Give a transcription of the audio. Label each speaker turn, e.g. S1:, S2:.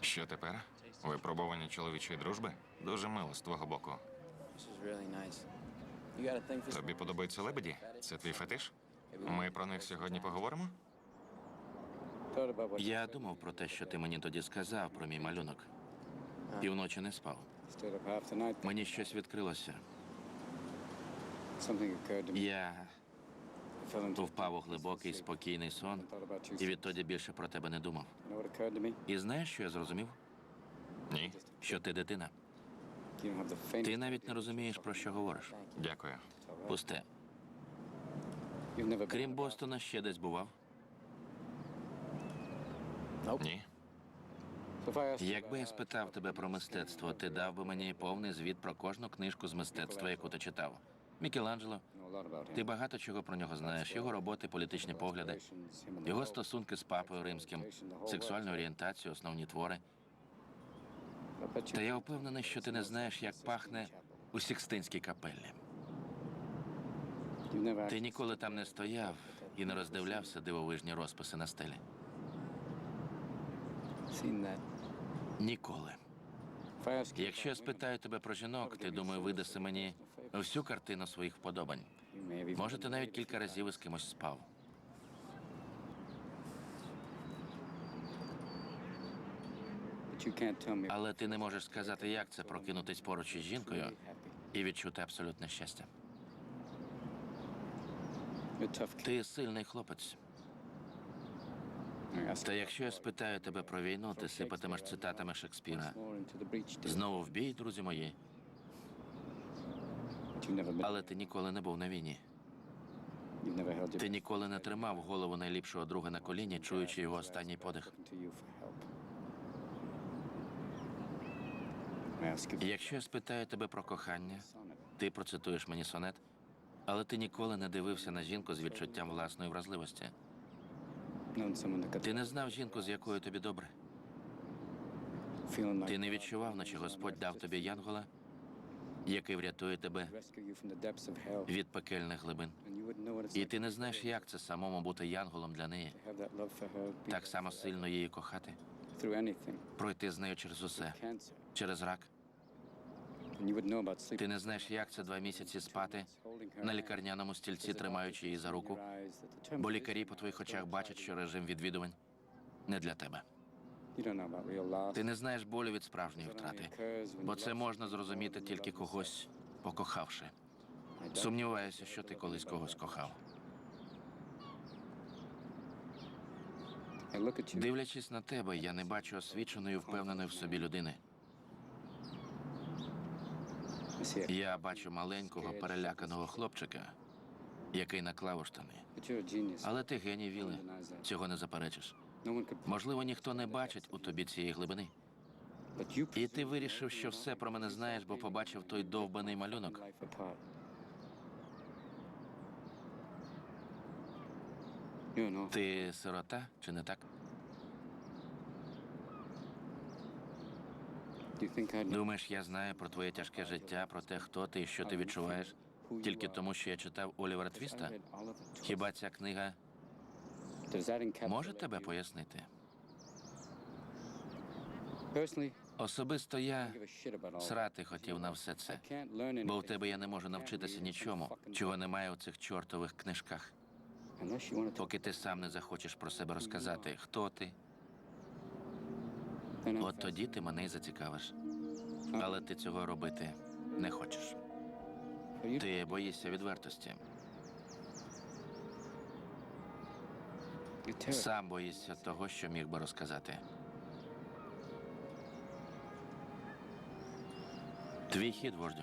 S1: Що тепер? Випробування чоловічої дружби? Дуже мило з твого боку. Тобі подобаються лебеді? Це твій фетиш? Ми про них сьогодні поговоримо?
S2: Я думав про те, що ти мені тоді сказав про мій малюнок. Півночі не спав. Мені щось відкрилося. Я впав у глибокий спокійний сон і відтоді більше про тебе не думав. І знаєш, що я зрозумів?
S1: Ні.
S2: Що ти дитина. Ти навіть не розумієш, про що говориш.
S1: Дякую.
S2: Пусте. Крім Бостона, ще десь бував.
S1: Ні.
S2: Якби я спитав тебе про мистецтво, ти дав би мені повний звіт про кожну книжку з мистецтва, яку ти читав. Мікеланджело,
S3: him.
S2: ти багато чого про нього знаєш, його роботи, політичні погляди, його стосунки з папою римським, сексуальну орієнтацію, основні твори. Та я впевнений, що ти не знаєш, як пахне у Сікстинській капеллі. Ти ніколи там не стояв і не роздивлявся дивовижні розписи на стелі. Ніколи. Якщо я спитаю тебе про жінок, ти думаю, видаси мені всю картину своїх вподобань. Може, ти навіть кілька разів із кимось спав. Але ти не можеш сказати, як це прокинутись поруч із жінкою і відчути абсолютне щастя. Ти сильний хлопець. Та якщо я спитаю тебе про війну, ти сипатимеш цитатами Шекспіра. Знову в бій, друзі мої. Але ти ніколи не був на війні. Ти ніколи не тримав голову найліпшого друга на коліні, чуючи його останній подих. Якщо я спитаю тебе про кохання, ти процитуєш мені сонет, але ти ніколи не дивився на жінку з відчуттям власної вразливості. Ти не знав жінку, з якою тобі добре. Ти не відчував, наче Господь дав тобі янгола, який врятує тебе від пекельних глибин. І ти не знаєш, як це самому бути янголом для неї, так само сильно її кохати, пройти з нею через усе, через рак. Ти не знаєш, як це два місяці спати на лікарняному стільці, тримаючи її за руку, бо лікарі по твоїх очах бачать, що режим відвідувань не для тебе. Ти не знаєш болю від справжньої втрати, бо це можна зрозуміти тільки когось покохавши. Сумніваюся, що ти колись когось кохав. Дивлячись на тебе, я не бачу освіченої, впевненої в собі людини. Я бачу маленького переляканого хлопчика, який наклав у штани. Але ти геній віли, цього не заперечиш. Можливо, ніхто не бачить у тобі цієї глибини. І ти вирішив, що все про мене знаєш, бо побачив той довбаний малюнок. Ти сирота, чи не так? Думаєш, я знаю про твоє тяжке життя, про те, хто ти і що ти відчуваєш, тільки тому, що я читав Олівера Твіста? Хіба ця книга може тебе пояснити? Особисто я срати хотів на все це, бо в тебе я не можу навчитися нічому, чого немає у цих чортових книжках. Поки ти сам не захочеш про себе розказати, хто ти, от тоді ти мене й зацікавиш. Але ти цього робити не хочеш. Ти боїшся відвертості. Сам боїшся того, що міг би розказати. Твій хід, вождю.